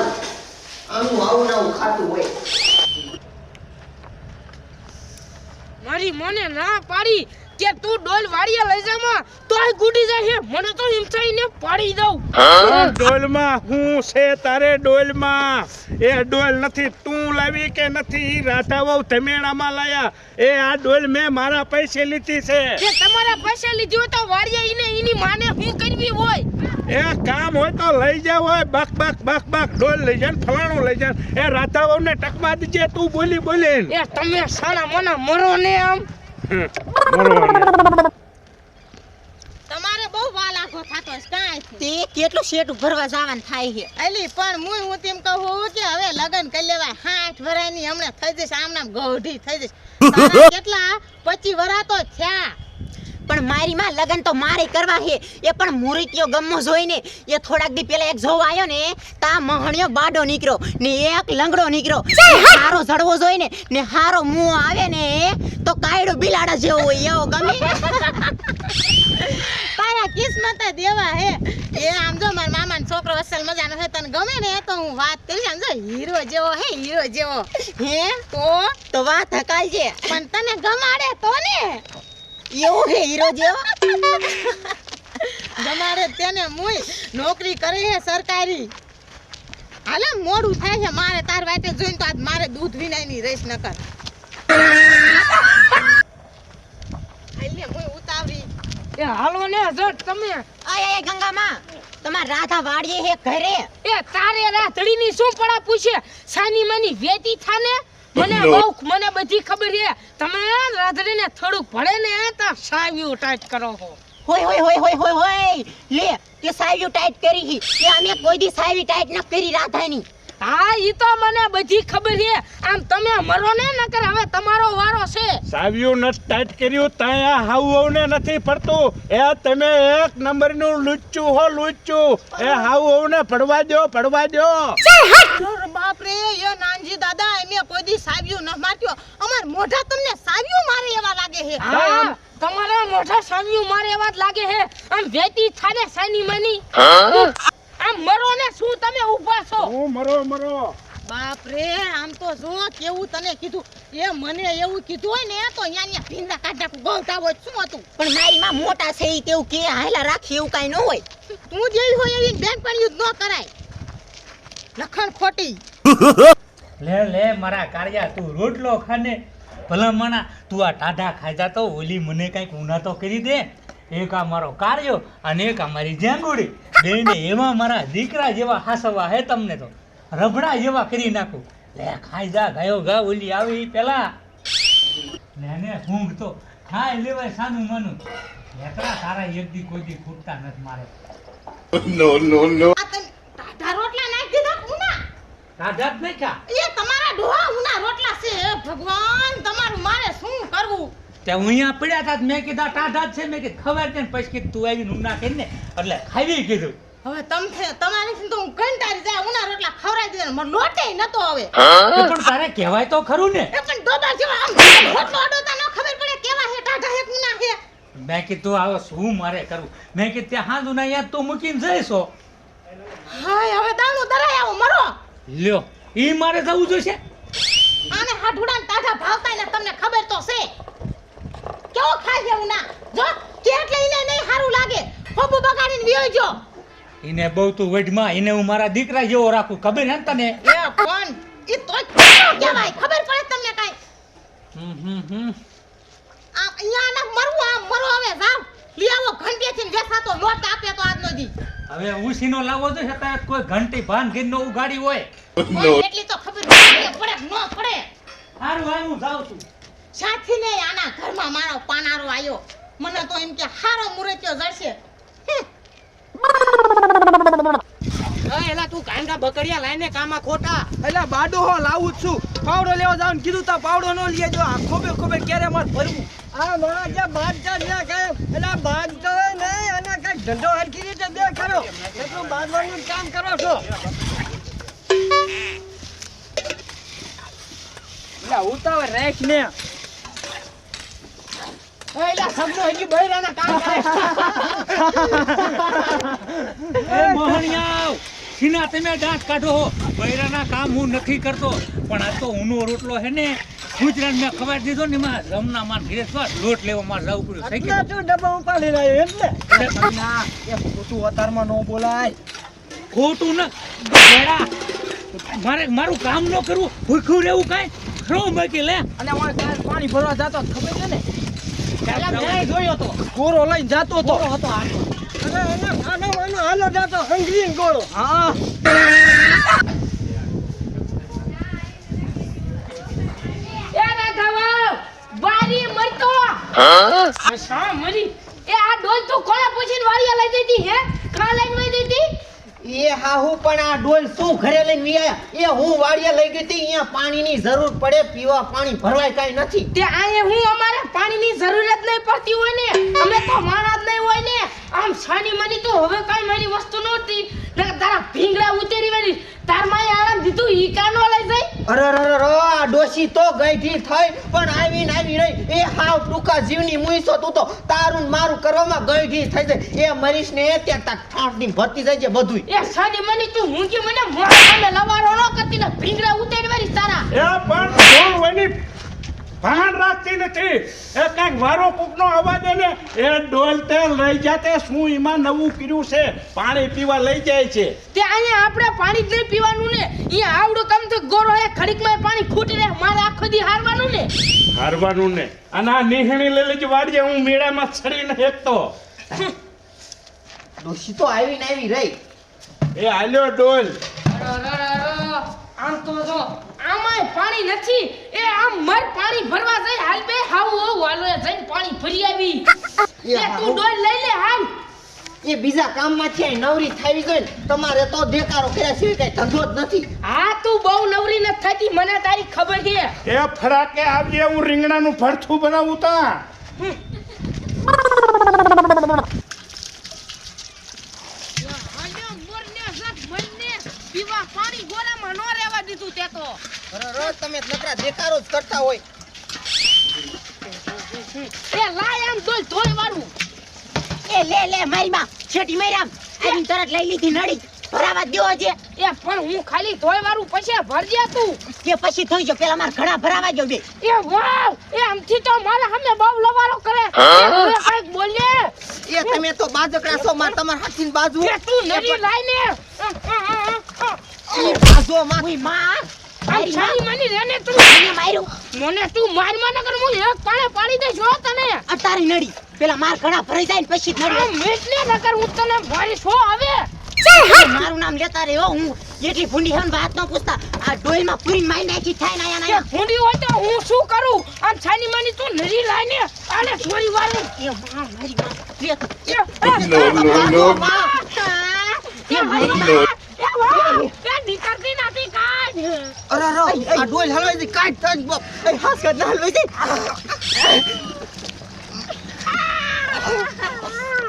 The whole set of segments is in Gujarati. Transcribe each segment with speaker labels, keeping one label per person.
Speaker 1: સારું આમનું આવું ને આવું ખાતું હોય.
Speaker 2: મારી મને ના પાડી કે તું ડોલ વાડીએ લઈ જામાં તોય ગુડી જાય છે મને તો એમ પાડી દઉં.
Speaker 3: ડોલમાં હું છે તારે ડોલમાં. એ ડોલ નથી તું લાવી કે નથી? રાધા વહુ ધમેણામાં લાયા. એ આ ડોલ મેં મારા પૈસે લીધી છે.
Speaker 2: કે તમારા પૈસે લીધી હોય તો વાડીએ એની માને હું કરવી હોય.
Speaker 3: એ કામ હોય તો લઈ જાવ હોય. બક બક બક બક. ડોલ લઈ જાય ફલાણું લઈ જાય એ રાધા ને ટકવા દીજે. તું બોલી બોલી.
Speaker 2: એ તમે સાણા મને મરો ને આમ.
Speaker 4: તમારે બહુ વાલ આખો થાતો કાંઈ
Speaker 5: તે કેટલું શેઠ ભરવા જવાનું થાય છે?
Speaker 4: અલી પણ હું તેમ કહું કે હવે લગન કરી લેવાય. હાઠ વરાની હમણાં થઈ જશે આમ નામ ગૌઢી થઈ જશે. કેટલા? પચી વરા તો થયા.
Speaker 5: પણ મારી માં લગન તો મારે કરવા છે. એ પણ મુરીતિયો ગમો જોઈને એ થોડાક દી પેલા એક જોવા આવ્યો ને તા મહણ્યો બાડો નીકળ્યો ને એક લંગડો નીકળ્યો. હારો! જડવો જોઈને ને હારો મું આવે ને તો કાયડો બિલાડા જેવો હોય એવો ગમે.
Speaker 4: તારા કિસ્મત દેવા હે. એ આમ જો મારા મામાનો છોકરો અસલ મજાનો છે તને ગમે ને તો હું વાત કરી આમ જો હીરો જેવો હે હીરો જેવો.
Speaker 5: હે
Speaker 4: તો?
Speaker 5: તો વાત હકાય છે
Speaker 4: પણ તને ગમાડે તો ને?
Speaker 5: એવો હે હીરો જેવો?
Speaker 4: તમારે તેને મુય નોકરી કરે હે સરકારી. હાલે મોડું થાય છે મારે તાર વાતે જોઈને તો આજ મારે દૂધ વિનાયની રેસ ન કર. હાલે મુય ઉતાવળી.
Speaker 2: એ હાલો ને જટ તમે.
Speaker 5: આય આય ગંગામાં. તમાર રાધા વાડીએ હે ઘરે.
Speaker 2: એ તારે રાતડીની શું પડા પૂછે? સાની માની વેતી થાને? મને બહુ મને બધી ખબર છે. તમે રાધડીને થોડુંક ભળે ને તો સાવ્યું ટાઈટ કરો હો.
Speaker 5: હોય હોય હોય હોય હોય હોય. લે તે સાવ્યું ટાઈટ કરી હી. એ અમે કોઈ દી સાવી ટાઈટ ન કરી રાધાની
Speaker 2: હા ઈ તો મને બધી ખબર છે. આમ તમે મરો ને નકર હવે તમારો વારો છે.
Speaker 3: સાવ્યું ન ટાઈટ કર્યું ત્યાં હાવ ને નથી પડતું એ તમે એક નંબરનું લુચ્ચું હો લુચ્ચું. એ હાવ ને પડવા દો પડવા દો
Speaker 4: બાપ રે એ નાનજી દાદા એમે કોઈ દી સાવ્યું ન માર્યો. અમાર મોઢા તમને સાવ્યું મારે એવા લાગે
Speaker 2: હે? તમારા મોઢા સાવ્યું મારે એવા લાગે હે? આમ વેતી થાને સાની માની. આમ મરો ને શું તમે ઊભા છો?
Speaker 3: હું મરો મરો.
Speaker 4: બાપ રે આમ તો જો કેવું તને કીધું. એ મને એવું કીધું હોય ને તો અહીંયા ન્યા ભીંડા કાઢ નાખું ગોળતા હોય શું હતું?
Speaker 5: પણ મારી માં મોટા છે એ તેવું કે હાલા રાખી એવું કઈ ન હોય.
Speaker 4: તું જેવી હોય એવી પણ જ ન કરાય. લખણ ખોટી.
Speaker 6: લે લે મારા કાળિયા તું રોટલો ખાને. ભલા મણા તું આ ટાઢા ખાઈ જા ઓલી મને કંઈક ઉના તો કરી દે. એક આ મારો કાર્યો અને એક આ મારી જેંગુડી બેને એમાં મારા દીકરા જેવા હાસવા હે તમને તો. રબડા જેવા કરી નાખું. લે ખાઈ જા ગાયો ગા ઓલી આવી પેલા. લે ને ઊંઘ તો. ખાય લેવાય સાનું માનું. લેકડા તારા એક દી કોઈ દી ખૂટતા નથી મારે.
Speaker 4: નો નો ટાઢા રોટલા નાખી દીધા ઉના
Speaker 6: ટાઢા જ નહીં ખા.
Speaker 4: એ તમારા ડોહા ઉના રોટલા છે. હે ભગવાન તમારું મારે શું કરવું?
Speaker 6: તે હું અહીંયા પડ્યા હતા તો મેં કીધા ટાઢા જ છે. મેં કીધું ખબર છે ને? પછી કીધું તું આવીને ઊંઘના કરી ને? એટલે ખાવી કીધું.
Speaker 4: હવે તમને તમારી તો હું કંટાળી જાય. ઉના રોટલા ખવરાઈ દે મને લોટે નતો હવે.
Speaker 6: પણ તારે કહેવાય તો ખરું ને?
Speaker 4: પણ ડોબા જેવા આમ રોટલો અડોતા ન ખબર પડે કેવા હે ટાઢા હે ઉના હે.
Speaker 6: મેં કીધું આવો શું મારે કરવું? મેં કીધું ત્યાં હાંધું ના યાદ તું મૂકીને જઈશો.
Speaker 4: હાય હવે દાણું દરાય આવો મરો.
Speaker 6: લ્યો ઈ મારે જવું જોઈશે?
Speaker 4: આને હાઢુડાન તાઢા ભાવતા ને તમને ખબર તો છે. કેવો ખાય છે ના જો કેટલે એને નહીં સારું લાગે. હોબુ બગાડીને વિયો જો
Speaker 6: એને બહુ તું વઢમાં એને હું મારા દીકરા જેવો રાખું. ખબર હે તને?
Speaker 4: એ કોણ? ઈ તો કહેવાય. ખબર પડે તમને કાઈ?
Speaker 6: હમ હમ હમ.
Speaker 4: આ અહીંયા ના મરવું આમ મરો હવે જાવ. લઈ આવો ઘંટીથી ને વેસાતો લોટ આપે તો આજનો દી.
Speaker 6: હવે ઉસીનો લાવો જોઈએ છતાં કોઈ ઘંટી ભાન ઘીરનો ઉગાડી હોય.
Speaker 4: એટલી તો ખબર પડે પડે ન પડે.
Speaker 6: હારું હાલ હું જાઉં છું.
Speaker 4: સાથી ને આના ઘરમાં મારો પાનારો આવ્યો મને તો એમ કે હારો મુરત્યો જશે.
Speaker 2: એલા તું કાંગા બકડિયા લાઈને કામા ખોટા.
Speaker 1: એટલે બાડો હો લાવું જ છું. પાવડો લેવા જાવ કીધું તા પાવડો નો લઈ જો. આ ખોબે ખોબે ક્યારે માર ભરવું? આ મારા જે છે કે એટલે બાદતો નહીં અને કઈ ધંધો હરખી રીતે એટલું કામ કરો છો. એટલે ઉતાવળ રાખ ને.
Speaker 6: સીના તમે દાંત કાઢો હો. બૈરાના કામ હું નથી કરતો પણ આ તો ઊનો રોટલો હે ને. ગુજરાત મેં ખબર દીધો ને માં રમના માર ઘરે લોટ લેવા માં જવું પડ્યું. થઈ
Speaker 1: એટલે તું ડબ્બા ઉપાડી રહ્યો એટલે ના એ ખોટું અતારમાં ન બોલાય.
Speaker 6: ખોટું ને ભેડા મારે મારું કામ ન કરવું ભૂખ્યું રહેવું કાંઈ? ખરો બાકી લે.
Speaker 1: અને અમારે કાલ પાણી ભરવા જતો ખબર છે ને?
Speaker 6: ચાલ,
Speaker 1: જોયો તો. ગોરો લઈને જાતો હતો. હતો અને એને આનો આનો હાલો જાતો. હંગરીને ગોળો હા.
Speaker 2: એ બારી મરતો. હા? શા મરી? એ આ ડોલ તો કોણે પૂછીને વાળિયા લઈ જતી હે? કાલે લઈને
Speaker 5: એ હાહુ પણ આ ડોલ શું ઘરે લઈને વિયા એ હું વાડિયા લઈ ગઈ હતી અહીંયા પાણીની જરૂર પડે પીવા પાણી ભરવાય કાઈ નથી.
Speaker 2: તે આયે હું અમારે પાણીની જરૂરત નહીં પડતી હોય ને. અમે તો માણા જ નહીં હોય ને. આમ છાની મની તો હવે કાઈ મારી વસ્તુ નહોતી. તારા ભીંગડા ઉતેરી વાળી તાર માય આરામ દીધું ઈ કાનો લઈ જાય?
Speaker 5: અરે અરે અરે ડોશી તો ગઈઢી થઈ પણ આવીને આવી રહી. એ હાવ ટૂંકા જીવની મુઈસો તું તો તારું મારું કરવામાં ગઈઢી થઈ જાય. એ મરીશ ને ત્યાં તાક ઠાંઠની ભરતી જાય છે બધુંય.
Speaker 2: એ સાની મની તું મૂંગી મને મોઢા લવારો ન કરતી ને ભીંગડા ઉતેરી તારા.
Speaker 3: એ પણ ડોલ વની ભાન રાખતી નથી. એ કાંઈક વારો કૂકનો અવાજ એને ને એ ડોલ તેલ લઈ જાતે શું એમાં નવું કર્યું છે? પાણી પીવા લઈ જાય છે.
Speaker 2: તે અહીંયા આપણે પાણી જ નહીં પીવાનું ને. એ આવડું કામ તો ગોરો એ ખડીકમાં પાણી ખૂટી રહે. મારે આખો દી હારવાનું ને.
Speaker 3: હારવાનું ને. અને આ નિહણી લઈ લેજે વાડીએ હું મેળામાં ચડીને હેકતો
Speaker 5: ડોશી તો આવીને આવી રહી.
Speaker 3: એ હાલ્યો ડોલ.
Speaker 2: આમ તો જો આમાંય પાણી નથી. એ આમ મર પાણી ભરવા જઈ હાલ બે હાવ હાવ હાલો એ જઈને પાણી ભરી આવી.
Speaker 5: એ
Speaker 2: તું ડોલ લઈ લે હાલ.
Speaker 5: એ બીજા કામમાં છે નવરી થાવી જોઈએ તમારે તો દેકારો કર્યા છે કઈ ધંધો જ નથી.
Speaker 2: હા તું બહુ નવરી નથી થતી મને તારી ખબર છે.
Speaker 3: એ ફરાકે આવજે હું રીંગણાનું ભરથું બનાવું તા
Speaker 2: આલ્યો મોરને જત મનને પીવા પાણી ગોરામાં નો રહેવા દીધું તે
Speaker 5: અરે, તમે નકરા દેકારો જ કરતા હોય.
Speaker 2: એ લાય આમ ડોલ ધોઈ વાળું.
Speaker 5: એ લે લે મારી માં છેટી મારી આમ. આવીને તરત લઈ લીધી નડી ભરાવા દ્યો છે.
Speaker 2: એ પણ હું ખાલી ધોઈ વાળું પછી ભરજે તું.
Speaker 5: કે પછી થઈ ગયો પેલા માર ઘણા ભરાવા જો બે.
Speaker 2: એ વાવ એ આમથી તો મારે સામે બહુ લવારો કરે. એ હવે બોલે.
Speaker 5: એ તમે તો બાજકડા છો માં તમાર હાથીની બાજુ.
Speaker 2: એ તું નરી લાઈને
Speaker 5: ઈ બાજુ માં
Speaker 2: ઓયમાં. છાની માની રેને તું
Speaker 5: મને માર્યું
Speaker 2: મને તું મારમાં નગર હું એક પાણે પાડી દઈશ હો તને
Speaker 5: અતારી નડી પેલા માર ઘણા ભરાઈ જાય ને પછી નડી
Speaker 2: મેટલે નગર હું તને મારીશ હો હવે
Speaker 5: મારું નામ લેતા રે હું એટલી ભૂંડી હે વાત ન પૂછતા આ ડોઈમાં પૂરી મારી નાખી થાય ને આયા
Speaker 2: કે ભૂંડી હોય તો હું શું કરું આમ છાની માની તું નરી લાઈને આને
Speaker 5: એ માં મારી માં લે
Speaker 2: નો
Speaker 5: નો નો
Speaker 2: મારી નીકળતી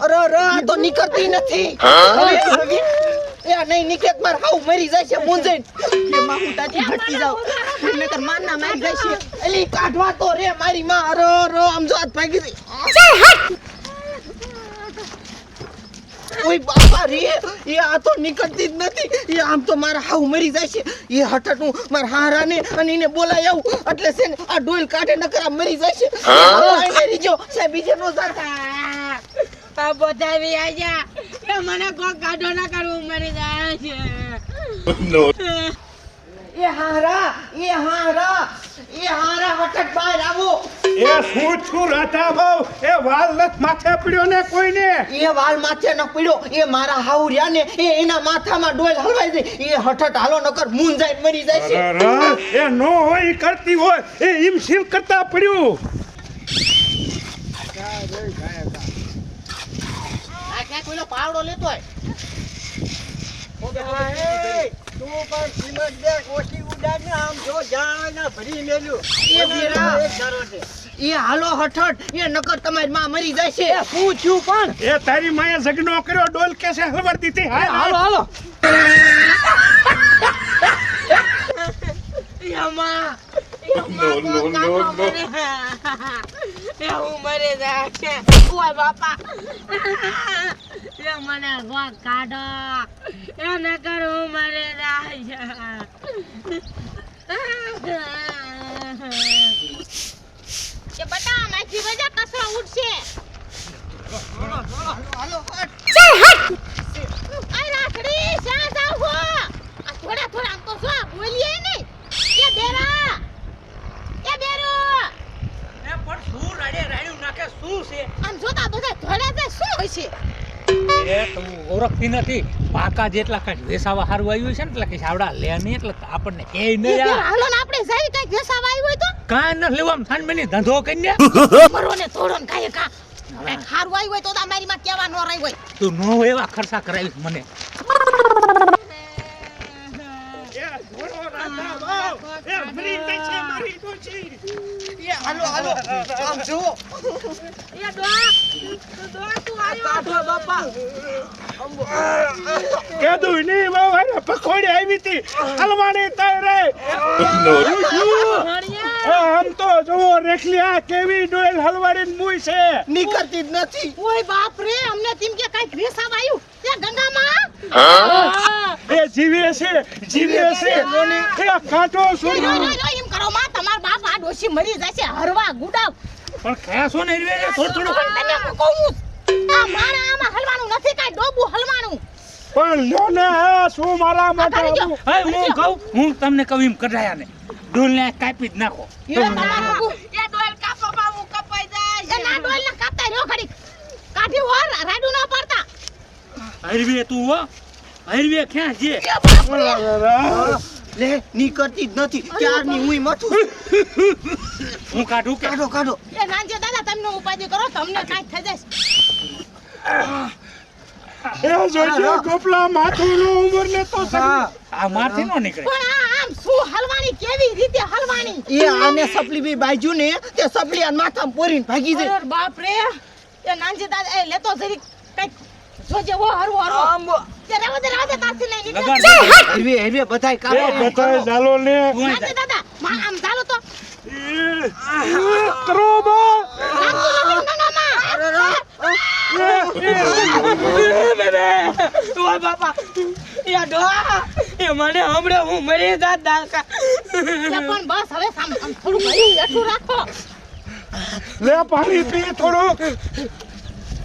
Speaker 5: અરે અરે આ તો નીકળતી નથી યા નહીં નીકળે માર હાવ મરી જાય છે મુંજે એ માં તાજી ભટકી જાઉં નકર માર ના મારી જાય છે એલી કાઢવા તો રે મારી માં અરે અરે આમ જો હાથ ભાગી ઓય બાપા રે એ આ તો નીકળતી જ નથી. એ આમ તો મારા હાવ મરી જાય છે. એ હઠટ હું મારા હારાને અને એને બોલાય આવું. એટલે છે ને આ ડોલ કાઢે નકરા મરી જાય છે. આઈને રીજો સાહેબ બીજે નો જાતા.
Speaker 2: આ બધા વી આજા એ મને કોઈ કાઢો ના કરવું મરી જાય છે.
Speaker 5: એ હારા એ હારા એ હારા વટક બહાર આવો.
Speaker 3: એ શું છું રાધા બહુ એ વાલ નથ માથે પડ્યો ને કોઈને?
Speaker 5: એ વાલ માથે ન પડ્યો એ મારા હાઉરિયા ને એ એના માથામાં ડોલ હલવાઈ દે. એ હઠટ હાલો નકર મૂન જાય મરી જાય છે.
Speaker 3: એ નો હોય કરતી હોય એ ઈમ સીમ કરતા પડ્યું.
Speaker 5: આ ક્યાં કોઈનો પાવડો લેતો હોય.
Speaker 1: તું પણ સિમેન્ટ દે ઓછી ઉડાડ ને આમ જો જાણ ભરી મેલ્યું.
Speaker 5: એ બેરા.
Speaker 1: એક છે.
Speaker 5: એ હાલો હઠટ એ નકર તમારી માં મરી જાય છે
Speaker 1: પૂછ્યું પણ.
Speaker 3: એ તારી માએ ઝઘડો કર્યો ડોલ કેસે હલવાડ દીધી. હાલ
Speaker 1: હાલો.
Speaker 3: હાલ
Speaker 1: હાલો.
Speaker 2: યમા
Speaker 3: No, no, no, no.
Speaker 2: એ હું મરી છે ઓય બાપા એ મને ગોળ કાઢો એ નકર હું મરી જાય
Speaker 4: એ બટા માછી વજા કચરો ઉડશે આય રાખડી શા જાવ હો આ થોડા થોડા આમ તો જો બોલીએ નહીં એ બેરા એ બેરો
Speaker 6: એ પણ શું રાડે રાડ્યું નાખે શું છે
Speaker 4: આમ જોતા બધા ધોળે છે શું હોય છે
Speaker 6: એ તું ઓળખતી નથી. પાકા જેટલા કાંઈ વેસાવા સારું આવ્યું છે ને એટલે કે આવડા લે નહીં એટલે આપણને કે નહીં
Speaker 4: હાલો ને આપણે જઈ કંઈક વેસાવા આવ્યું હોય તો?
Speaker 6: કાંઈ ન લેવા થાન બની ધંધો કરીને
Speaker 4: મરો ને તોડો ને કાંઈ કા. સારું આવ્યું હોય તો તો અમારી માં કેવા નો રહી હોય.
Speaker 6: તું નો એવા ખર્ચા કરાવીશ મને
Speaker 3: એ ઘોડો રાધા વાવ. એ મરી ગઈ છે, મરી ગઈ છે.
Speaker 1: હાલો હાલો. આમ જુઓ.
Speaker 2: એ ડોહા ડોહા તું આવ્યો.
Speaker 1: બાપા.
Speaker 3: કીધું નહીં બહુ એને પકોડી આવી હતી. હલવાણી તઈ રે. આમ તો જુઓ રેખલી આ કેવી ડોયલ હલવાડી મુઈ છે.
Speaker 1: નીકળતી જ નથી.
Speaker 4: ઓય બાપ રે અમને તેમ કે કઈ ગ્રેસ આવ્યું એ ગંગામાં?
Speaker 3: એ જીવે છે જીવે છે. એ કાંટો
Speaker 4: રોય,
Speaker 3: શું
Speaker 4: રોય, રોય, એમ કરો માં તમાર બાપ આ ડોશી મરી જશે છે હરવા ગુડાવ.
Speaker 6: પણ ખેસો ને રે થોડું થોડું.
Speaker 4: પણ તને હું કહું આ મારા આમાં હલવાનું નથી કાંઈ ડોબું હલવાનું.
Speaker 3: પણ લ્યો ને આ શું મારા માટે.
Speaker 6: હવે હું કહું હું તમને કહું એમ કઢાયા ને ડોલને કાપી જ નાખો.
Speaker 4: એ
Speaker 2: ડોલ કાપો બાબુ કપાઈ જાય
Speaker 4: એ ના ડોલ ને કાપતા રહ્યો ખરી. કાઢી ઓર રાડું ના પડતા.
Speaker 6: હરવે તું હો. હરવે ક્યાં છે?
Speaker 1: લે નીકળતી જ નથી. ક્યારની હું મથું.
Speaker 6: હું કાઢું
Speaker 1: કાઢો કાઢો.
Speaker 4: એ નાનજી દાદા તમને ઉપાધિ કરો તમને કાંઈ થઈ જશે.
Speaker 3: એ જોજો ગોપલા માથું ઉંમર ને તો
Speaker 6: આ મારથી નો નીકળે.
Speaker 4: પણ આ આમ શું હલવાની કેવી રીતે હલવાની?
Speaker 1: એ આને સપલી બી બાજુ ને તે સપલી માથામાં પોરીને ભાગી જાય.
Speaker 4: બાપ રે એ નાનજી દાદા એ લેતો જરી કંઈક જોજે વો હરવો હરવો તે રહેવા દે તારથી લઈ
Speaker 3: એ બધાય ચાલો. ને.
Speaker 4: દાદા માં આમ ચાલો તો.
Speaker 3: કરો
Speaker 1: ડોહા મને હમણે હું મરી જાત દાકા
Speaker 4: પણ બસ હવે થોડું રાખો.
Speaker 3: લે પાણી પી થોડુંક.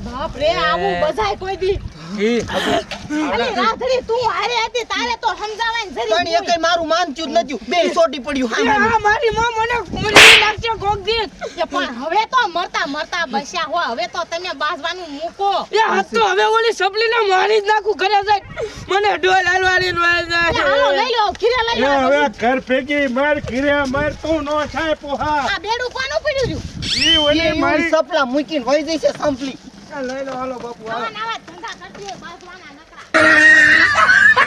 Speaker 4: બાપ રે આવું બધાય કોઈ દી. રાધડી તું હારે હતી તારે તો સમજાવાય ને
Speaker 1: પણ
Speaker 4: જરી
Speaker 1: મારું માનતું જ નથી. બે સોટી પડ્યું હા
Speaker 2: મારી માં મને મરી નાખશે કોક દી.
Speaker 4: પણ હવે તો મરતા મરતા બસ્યા હો હવે તો તમે બાજવાનું મૂકો.
Speaker 2: એ હાથ તો હવે ઓલી સપલીને મારી જ નાખું ઘરે જાય. મને ડોલ હાલવાની
Speaker 4: હાલો લઈ લો ખીરે લઈ લો.
Speaker 3: હવે ઘર ફેંકી માર ઘીરે માર તું નો થાય પોહા.
Speaker 4: આ બેડું કોનું પડ્યું
Speaker 3: ઈ ઓલી મારી
Speaker 1: સપલા મૂકીને વહી લઈ લો હાલો
Speaker 4: બાપુ હાલો. નવા ધંધા કરતી હોય બસ વાના નકરા.